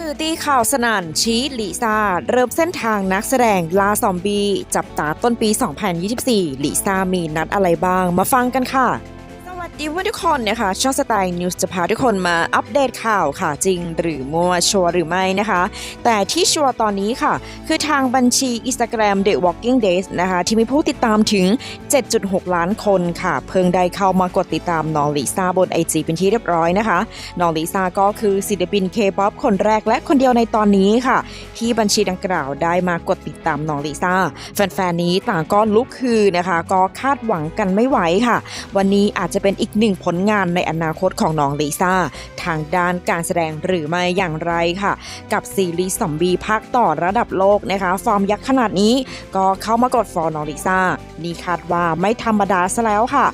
สื่อตีข่าวสนั่นชี้ลิซ่า เริ่มเส้นทางนักแสดงลาซอมบี้จับตาต้นปี 2024ลิซ่ามีนัดอะไรบ้างมาฟังกันค่ะ สวัสดีเพื่อนทุกคนนะคะช่องสไตล์นิวส์จะพาทุกคนมาอัปเดตข่าวค่ะจริงหรือมั่วชัวร์หรือไม่นะคะ แต่ที่ชัวร์ตอนนี้ค่ะ คือทางบัญชี Instagram The Walking Days นะคะ ที่มีผู้ติดตามถึง 7.6 ล้านคนค่ะ เพิ่งได้เข้ามากดติดตามน้องลิซ่าบน IG เป็นที่เรียบร้อยนะคะน้องลิซ่าก็คือศิลปินเคป๊อปคนแรกและคนเดียวในตอนนี้ค่ะ ที่บัญชีดังกล่าวได้มากดติดตามน้องลิซ่าแฟนๆนี้ต่างก็ลุกคือนะคะ ก็คาดหวังกันไม่ไหวค่ะ วันนี้อาจจะเป็นอีกหนึ่งผลงานในอนาคตของน้องลิซ่า ทางด้านการแสดงหรือไม่อย่างไรค่ะ กับซีรีส์ซอมบี้ภาคต่อระดับโลกนะคะ ฟอร์มยักษ์ขนาดนี้ก็เข้ามากดฟอร์น้องลิซ่า นี่คาดว่าไม่ธรรมดาซะแล้วค่ะ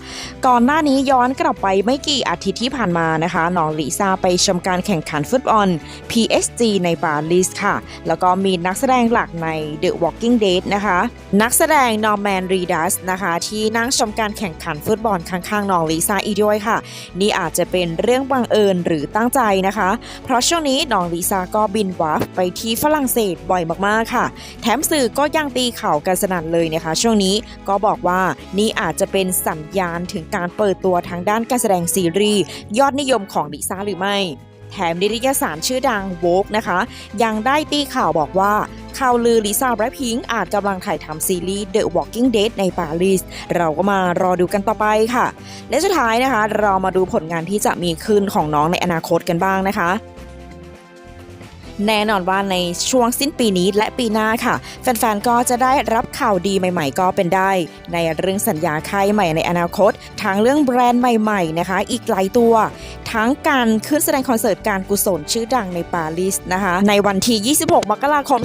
ก่อนหน้านี้ย้อนกลับไปไม่กี่อาทิตย์ที่ผ่านมานะคะน้องลิซ่าไปชมการแข่งขันฟุตบอล PSG ในปารีสค่ะ แล้วก็มีนักแสดงหลักใน The Walking Dead นะคะ นักแสดงนอร์แมนรีดัสนะคะ ที่นั่งชมการแข่งขันฟุตบอลข้างๆน้องลิซ่าอีกด้วยค่ะ นี่อาจจะเป็นเรื่องบังเอิญหรือตั้งใจนะคะ เพราะช่วงนี้น้องลิซ่าก็บินวาฟไปที่ฝรั่งเศสบ่อยมากๆค่ะ แถมสื่อก็ยังตีข่าวกันสนั่นเลยนะคะ ช่วงนี้ก็บอกว่านี่อาจจะเป็นสัญญาณถึงการเปิดตัวทางด้านการแสดงซีรีส์ยอดนิยมของลิซ่าหรือไม่ แถมนิตยสารชื่อดังโวกนะคะ ยังได้ตีข่าวบอกว่าข่าวลือลิซ่าแบล็คพิงอาจกำลังถ่ายทำซีรีส์ The Walking Dead ในปารีส เราก็มารอดูกันต่อไปค่ะ และสุดท้ายนะคะ เรามาดูผลงานที่จะมีขึ้นของน้องในอนาคตกันบ้างนะคะแน่นอนว่าในช่วงสิ้นปีนี้และปีหน้าค่ะ แฟนๆ ก็จะได้รับข่าวดีใหม่ๆ ก็เป็นได้ ในเรื่องสัญญาค่ายใหม่ในอนาคต ทั้งเรื่องแบรนด์ใหม่ๆ นะคะ อีกหลายตัว ทั้งการขึ้นแสดงคอนเสิร์ตการกุศลชื่อดังในปารีสนะคะ ในวันที่ 26 มกราคม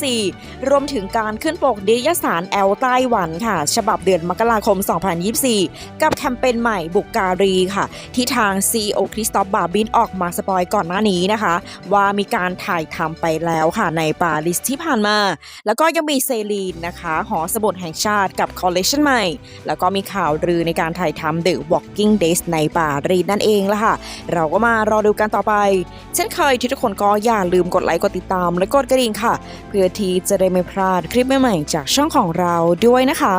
2024 รวมถึงการขึ้นปกนิยสารแอลไต้หวันค่ะ ฉบับเดือนมกราคม 2024 กับแคมเปญใหม่บุกการีค่ะ ที่ทาง CEO คริสตอฟบาบินออกมาสปอยก่อนหน้านี้นะคะ ว่ามีการถ่ายทำไปแล้วค่ะในปารีสที่ผ่านมา แล้วก็ยังมีเซรีนนะคะ หอสมุดแห่งชาติกับคอลเลคชันใหม่ แล้วก็มีข่าวลือในการถ่ายทำ The Walking Days ในปารีสนั่นเองละค่ะเราก็มารอดูกันต่อไป เช่นเคยทุกคนก็อย่าลืมกดไลค์กดติดตามและกดกระดิ่งค่ะ เพื่อที่จะได้ไม่พลาดคลิปใหม่ๆจากช่องของเราด้วยนะคะ